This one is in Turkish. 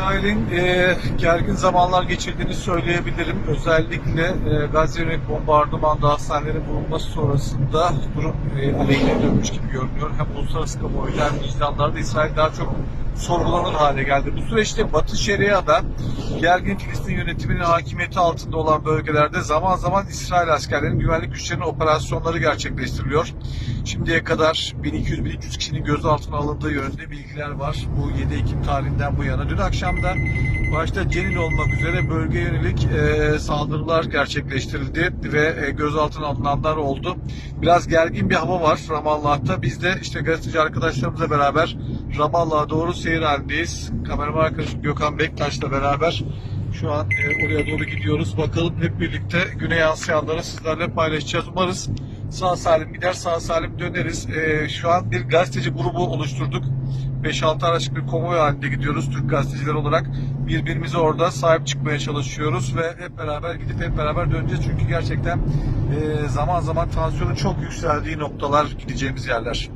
İsrail'in e, gergin zamanlar geçirdiğini söyleyebilirim. Özellikle e, Gazze yönelik bombardımanda hastanelerin bulunması sonrasında durum e, aleyhine dönmüş gibi görünüyor. Hem uluslararası kamuoyunda hem vicdanlarda İsrail daha çok sorgulanır hale geldi. Bu süreçte Batı Şeria'da gergin Filistin yönetiminin hakimiyeti altında olan bölgelerde zaman zaman İsrail askerlerinin güvenlik güçlerinin operasyonları gerçekleştiriliyor. Şimdiye kadar 1200-1300 kişinin gözaltına alındığı yönünde bilgiler var. Bu 7 Ekim tarihinden bu yana. Dün akşam da başta Cenin olmak üzere bölgeye yönelik e, saldırılar gerçekleştirildi ve e, gözaltına alınanlar oldu. Biraz gergin bir hava var Ramallah'ta. Biz de işte gazeteci arkadaşlarımızla beraber Ramallah'a doğru seyir halindeyiz. Kameraman arkadaşım Gökhan Bektaş'la beraber şu an e, oraya doğru gidiyoruz. Bakalım hep birlikte güne yansıyanları sizlerle paylaşacağız. Umarız sağ salim gider, sağ salim döneriz. E, şu an bir gazeteci grubu oluşturduk. 5-6 araçlık bir konvoy halinde gidiyoruz Türk gazeteciler olarak. Birbirimize orada sahip çıkmaya çalışıyoruz ve hep beraber gidip hep beraber döneceğiz. Çünkü gerçekten e, zaman zaman tansiyonun çok yükseldiği noktalar gideceğimiz yerler.